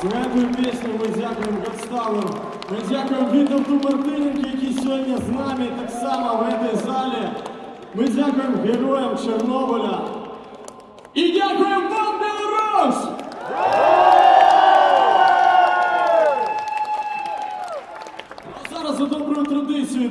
Свою пісню ми дякуємо Гасталу, ми дякуємо Вітовту Мартиненку, який сьогодні з нами так само в цій залі. Ми дякуємо героям Чорнобиля і дякуємо вам!